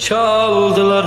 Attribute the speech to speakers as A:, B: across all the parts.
A: Çaldılar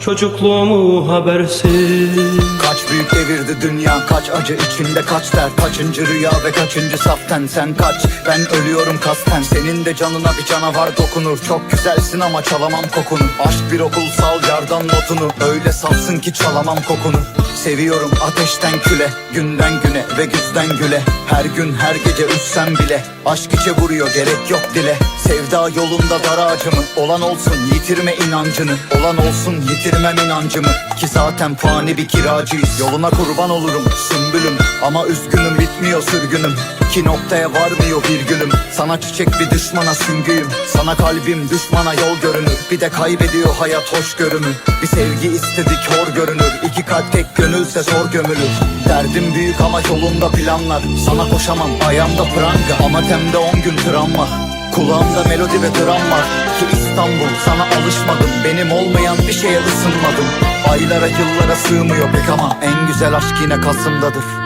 A: çocukluğumu habersiz.
B: Kaç büyük devirdi dünya kaç acı içinde kaç dert Kaçıncı rüya ve kaçıncı saften sen kaç? Ben ölüyorum kasten senin de canına bir canavar dokunur. Çok güzelsin ama çalamam kokunu. Aşk bir okul sal yardan notunu. Öyle safsın ki çalamam kokunu Seviyorum ateşten küle Günden güne ve güzden güle. Her gün her gece üssem bile Aşk içe vuruyor gerek yok dile. Sevda yolunda dar ağacımı Olan olsun yitirme inancını. Olan olsun yitirmem inancımı Ki zaten fani bir kiracıyız. Yoluna kurban olurum sümbülüm. Ama üzgünüm bitmiyor sürgünüm Ki noktaya varmıyor bir gülüm. Sana çiçek bir düşmana süngüyüm. Sana kalbim düşmana yol görünür. Bir de kaybediyor hayat hoşgörümü Bir sevgi istedik hor görünür. İki kalp tek gönülse zor gömülür. Derdim büyük ama yolunda planlar. Sana koşamam ayağımda pranga. Ama temde on gün travma Kulağımda melodi ve dram var. Ki İstanbul sana alışmadım. Benim olmayan bir şeye ısınmadım. Aylara yıllara sığmıyor pek ama En güzel aşk yine Kasım'dadır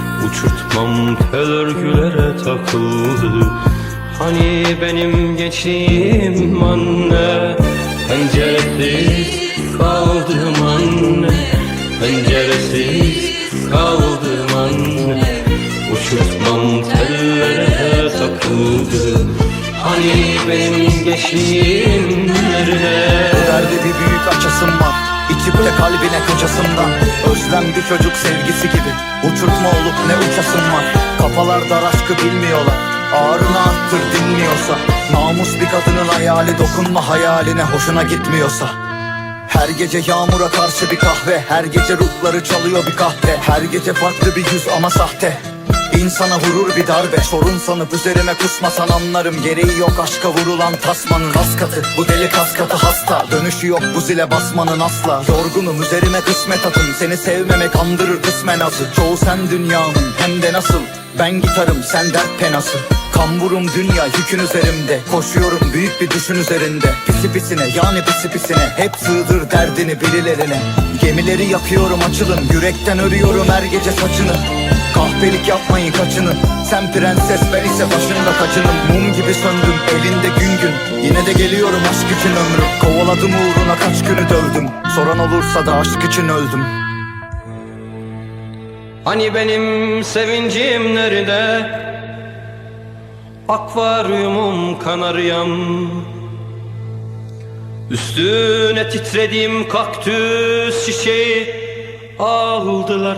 A: Uçurtmam tel örgülere takıldı. Hani benim gençliğim anne Penceresiz kaldım anne Penceresiz kaldım anne. Uçurtmam tellere takıldı. Hani benim gençliğim nerede?
B: Derdi bir büyük de kalbine kaçasından Özlem bir çocuk sevgisi gibi. Uçurtma olup ne uçasım var. Kafalar dar aşkı bilmiyorlar. Ağrını arttır dinmiyorsa Namus bir kadının hayali Dokunma hayaline hoşuna gitmiyorsa. Her gece yağmura karşı bir kahve. Her gece ruhları çalıyor bir kahve Her gece farklı bir yüz ama sahte İnsana vurur bir darbe Sorun sanıp üzerime kusmasan anlarım. Gereği yok aşka vurulan tasmanın Kas katı. Bu deli kas hasta Dönüşü yok bu zile basmanın asla. Yorgunum üzerime kısmet atın. Seni sevmemek andırır kısmen azı. Çoğu sen dünyamın hem de nasıl? Ben gitarım sen dert penası. Kamburum dünya yükün üzerimde. Koşuyorum büyük bir düşün üzerinde. Pisi pisine yani pisi pisine. Hep sığdır derdini birilerine. Gemileri yakıyorum açılın. Yürekten örüyorum her gece saçını Kahpelik yapmayın kaçının Sen prenses ben ise başında kaçının Mum gibi söndüm elinde gün gün. Yine de geliyorum aşk için ömrüm. Kovaladım uğruna kaç günü dövdüm. Soran olursa da aşk için öldüm.
A: Hani benim sevincim nerede? Akvaryumum kanaryam. Üstüne titrediğim kaktüs çiçeği Aldılar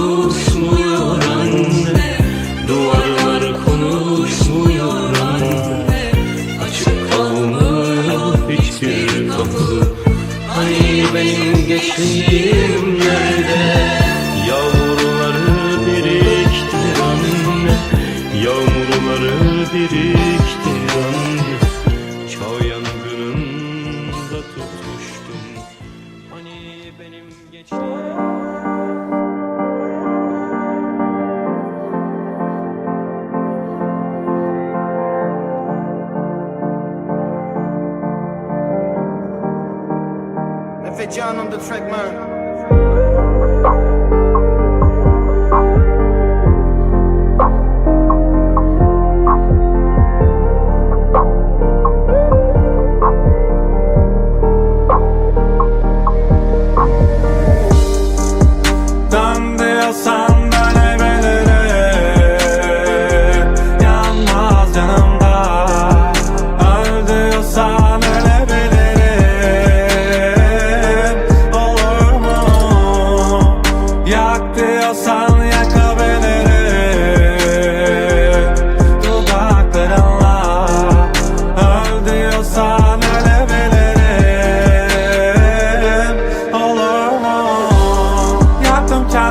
C: Efe Can on the track man.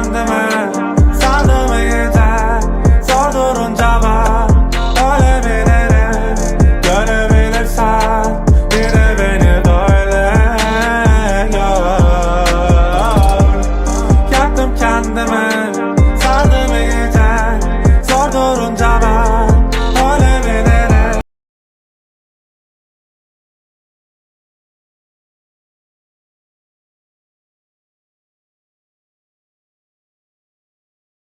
D: around the.